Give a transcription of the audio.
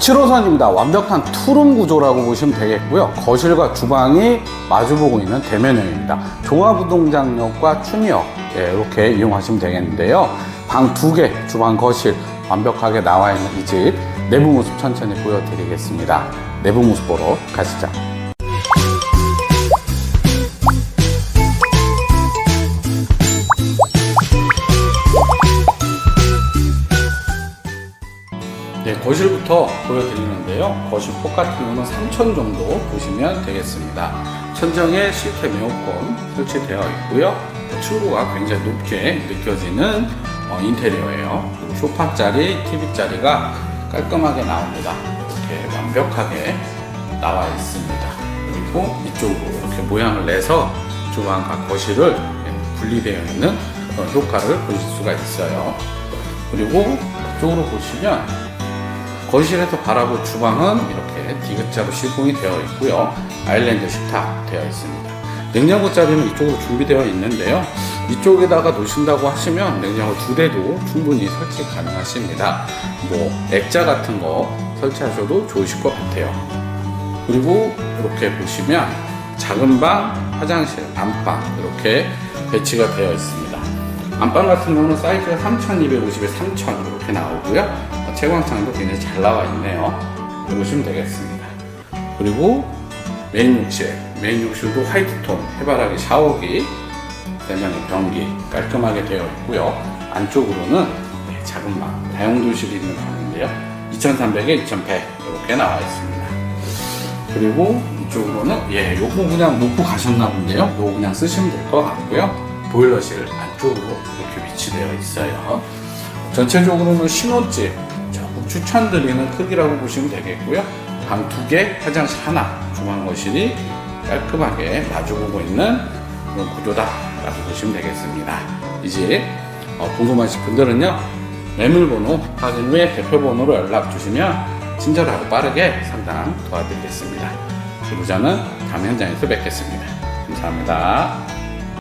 7호선입니다. 완벽한 투룸 구조라고 보시면 되겠고요. 거실과 주방이 마주보고 있는 대면형입니다. 종합운동장역과 추미역 예, 이렇게 이용하시면 되겠는데요. 방 두 개, 주방, 거실 완벽하게 나와 있는 이 집 내부 모습 천천히 보여드리겠습니다. 내부 모습 보러 가시죠. 네, 거실부터 보여드리는데요. 거실 폭 같은 경우는 3천 정도 보시면 되겠습니다. 천정에 실태 에어컨 설치되어 있고요. 층고가 굉장히 높게 느껴지는 어, 인테리어예요. 소파 자리, TV 자리가 깔끔하게 나옵니다. 이렇게 완벽하게 나와 있습니다. 그리고 이쪽으로 이렇게 모양을 내서 주방과 거실을 분리되어 있는 효과를 보실 수가 있어요. 그리고 이쪽으로 보시면 거실에서 바라볼 주방은 이렇게 디귿자로 시공이 되어 있고요. 아일랜드 식탁 되어 있습니다. 냉장고 자리는 이쪽으로 준비되어 있는데요. 이쪽에다가 놓으신다고 하시면 냉장고 두 대도 충분히 설치 가능하십니다. 뭐 액자 같은 거 설치하셔도 좋으실 것 같아요. 그리고 이렇게 보시면 작은 방, 화장실, 안방 이렇게 배치가 되어 있습니다. 안방 같은 경우는 사이즈가 3250에 3000 이렇게 나오고요. 채광창도 굉장히 잘 나와 있네요. 보시면 되겠습니다. 그리고 메인 욕실, 메인 욕실도 화이트톤 해바라기 샤워기, 세면의 변기 깔끔하게 되어 있고요. 안쪽으로는 네, 작은 방, 다용도실이 있는 방인데요. 2300에 2100 이렇게 나와 있습니다. 그리고 이쪽으로는 예, 요거 그냥 놓고 가셨나 본데요. 요거 그냥 쓰시면 될 것 같고요. 보일러실 안쪽으로 이렇게 위치되어 있어요. 전체적으로는 신혼집 추천드리는 크기라고 보시면 되겠고요. 방 두 개, 화장실 하나, 주방 거실이 깔끔하게 마주보고 있는 그런 구조다라고 보시면 되겠습니다. 이제 어, 궁금하신 분들은요 매물번호 확인 후에 대표번호로 연락 주시면 친절하고 빠르게 상담 도와드리겠습니다. 지부자는 다음 현장에서 뵙겠습니다. 감사합니다.